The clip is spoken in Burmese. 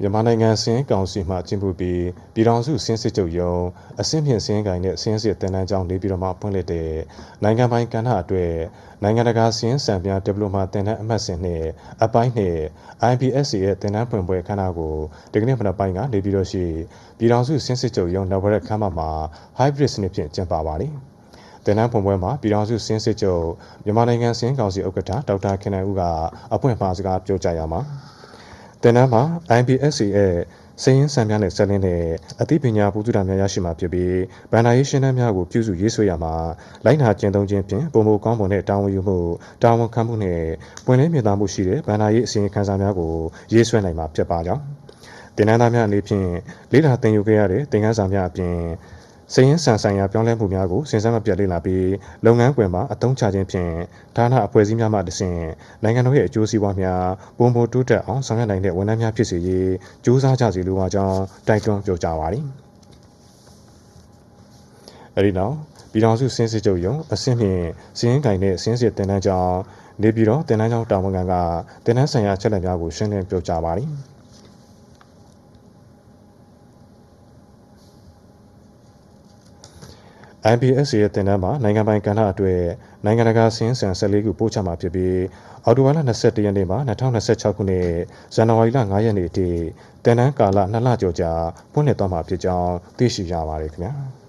မြန်မာနိုင်ငံစင်းကောင်စီမှကျင်းပပြီးပြည်ထောင်စုစင်းစစ်ချုပ်ရုံးအစင်းဖြင့်စင်းကိုင်နဲ့စင်းစစ်တင်နန်းကျောင်းနေပြည်တော်မှာဖွင့်လှစ်တဲ့နိုင်ငံပိုင်ကဏ္ဍအတွက်နိုင်ငံတကာစင်းစံပြဒီပလိုမာတင်နန်းအမှတ်စဉ်နဲ့အပိုင်းနဲ့ IBSC ရဲ့တင်နန်းဖွင့်ပွဲခမ်းနားကိုဒီကနေ့မနက်ပိုင်းကနေပြည်တော်ရှိပြည်ထောင်စုစင်းစစ်ချုပ်ရုံးနောက်ဘရက်ခမ်းမမှာ hybrid စနစ်ဖြင့်ကျင်းပပါလိမ့်တင်နန်းဖွင့်ပွဲမှာပြည်ထောင်စုစင်းစစ်ချုပ်မြန်မာနိုင်ငံစင်းကောင်စီဥက္ကဋ္ဌဒေါက်တာခင်နိုင်ဦးကအပွင့်ပါစကားပြောကြားရမှာ တင်နန်းမှာ IBSC ရဲ့စည်ရင်းစံများနဲ့ဆက်လင်းတဲ့အသိပညာပူဇုတာများရရှိမှာဖြစ်ပြီးဗန္ဒာရေးရှင်းတမ်းများကိုပြုစုရေးဆွဲရမှာလိုက်နာကျင့်သုံးခြင်းဖြင့်ပုံမကောင်းပုံနဲ့တာဝန်ယူမှုတာဝန်ခံမှုနဲ့ပွင့်လင်းမြင်သာမှုရှိတဲ့ဗန္ဒာရေးအစီရင်ခံစာများကိုရေးဆွဲနိုင်မှာဖြစ်ပါကြောင်းတင်နန်းသားများအနေဖြင့်လေ့လာသင်ယူခဲ့ရတဲ့သင်ခန်းစာများအပြင် စည်ရင်းဆန်ဆိုင်ရာပြောင်းလဲမှုများကိုစဉ်ဆက်မပြတ်လေ့လာပြီးလုပ်ငန်းခွင်မှာအသုံးချခြင်းဖြင့်ဌာနအဖွဲ့အစည်းများမှတဆင့်နိုင်ငံတော်ရဲ့အကျိုးစီးပွားများပုံမတိုးတက်အောင်ဆောင်ရွက်နိုင်တဲ့ဝန်ထမ်းများဖြစ်စေရေးကြိုးစားကြစီလိုပါကြောင်းတိုက်တွန်းပြောကြားပါသည်အဲဒီနောက်ပြည်တော်စုစင်းစစ်ချုပ်ရုံအဆင့်ဖြင့်စည်ရင်းကင်တဲ့စင်းစစ်တင်နန်းကြောင်းနေပြည်တော်တင်နန်းကျောင်းတာဝန်ခံကတင်နန်းဆိုင်ရာချက်လက်များကိုရှင်းလင်းပြောကြားပါသည် IBS ရဲ့တင်နန်းမှာနိုင်ငံပိုင်ကဏ္ဍအတွက်နိုင်ငံတကာစင်းစံ14ခုပို့ချမှာဖြစ်ပြီးအော်တိုဝါလာ21ရက်နေ့မှာ2026ခုနှစ်ဇန်နဝါရီလ9ရက်နေ့အထိတင်နန်းကာလ2လကျော်ကြာဖွင့်လှစ်သွားမှာဖြစ်ကြောင်းသိရှိရပါတယ်ခင်ဗျာ။